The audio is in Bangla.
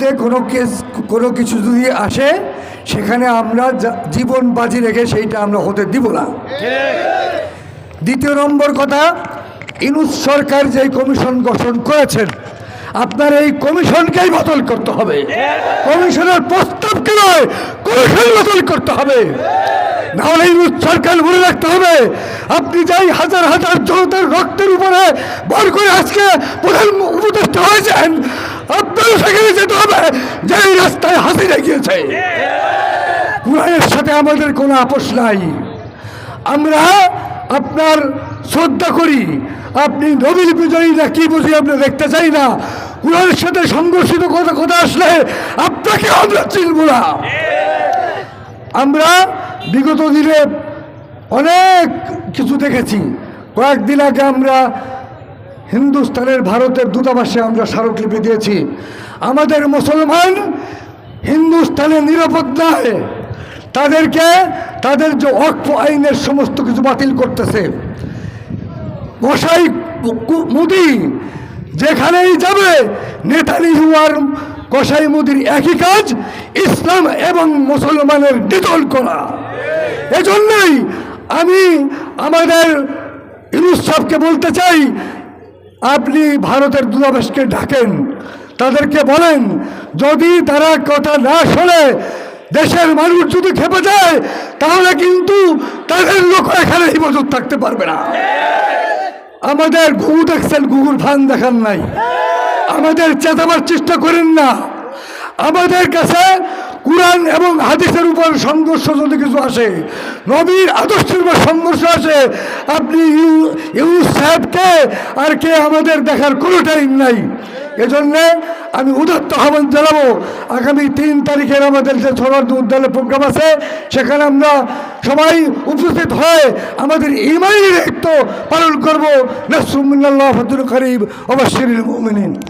তে কোনো কেস, কোনো কিছু যদি আসে, সেখানে আমরা জীবন বাজি রেখে সেইটা আমরা হতে দিব না। দ্বিতীয় নম্বর কথা, ইনুস সরকার যে কমিশন গঠন করেছেন, আপনার এই কমিশনকেই বদল করতে হবে। কমিশনের প্রস্তাবকে নয়, কমিশন বদল করতে হবে। নাহলে ইনুস সরকার মনে রাখতে হবে, আপনি যাই হাজার হাজার জনতার রক্তের উপরে বর করে আজকে প্রধান উপদেষ্টা হয়েছেন, আপনার হবে, যেই রাস্তায় হাসিনা গিয়েছে কুরআনের সাথে আমাদের কোনো আপোষ নাই। আমরা আপনার শ্রদ্ধা করি। আপনি নবীর বিজয়ী না কি বুঝি আমরা দেখতে চাই না? কুরআনের সাথে সংঘর্ষিত কথা কথা আসলে আপনাকে আমরা চিনব না। আমরা বিগত দিনে অনেক কিছু দেখেছি। কয়েকদিন আগে আমরা হিন্দুস্তানের ভারতের দূতাবাসে আমরা স্মারকলিপি দিয়েছি। আমাদের মুসলমান হিন্দুস্তানে নিরাপদ নয়। তাদেরকে তাদের যে অক্ষ আইনের সমস্ত কিছু বাতিল করতেছে। কু- মুদি যেখানেই যাবে, নেতানিহু আর গোসাই মুদির একই কাজ, ইসলাম এবং মুসলমানের ডিটল করা। এজন্যই আমি আমাদের ইউনুস বলতে চাই আপনি ভারতের দূতাবাসকে ডাকেন, তাদেরকে বলেন, যদি তারা কথা না শোনে, দেশের মানুষ যদি খেপে যায়, তাহলে কিন্তু তাদের লোক এখানে হিফাজত থাকতে পারবে না। আমাদের ঘুঘু দেখছেন, ঘুঘুর ভান দেখান নাই। আমাদের চেতাবার চেষ্টা করেন না। আমাদের কাছে কোরআন এবং হাদিসের উপর সংঘর্ষ যদি কিছু আসে, নবীর আদর্শের উপর সংঘর্ষ আসে, আপনি ইউ- ইউনুস সাহেবকে আর কে আমাদের দেখার কোনো টাইম নাই। এজন্যে আমি উদাত্ত আহ্বান জানাব, আগামী তিন তারিখের আমাদের যে সৌরার্দ উদ্যানের প্রোগ্রাম আছে, সেখানে আমরা সবাই উপস্থিত হয়ে আমাদের ইমানি দায়িত্ব পালন করব। নাসুমিনাল্লাহ ফতুল করিব অবশ্যই মুমিনিন।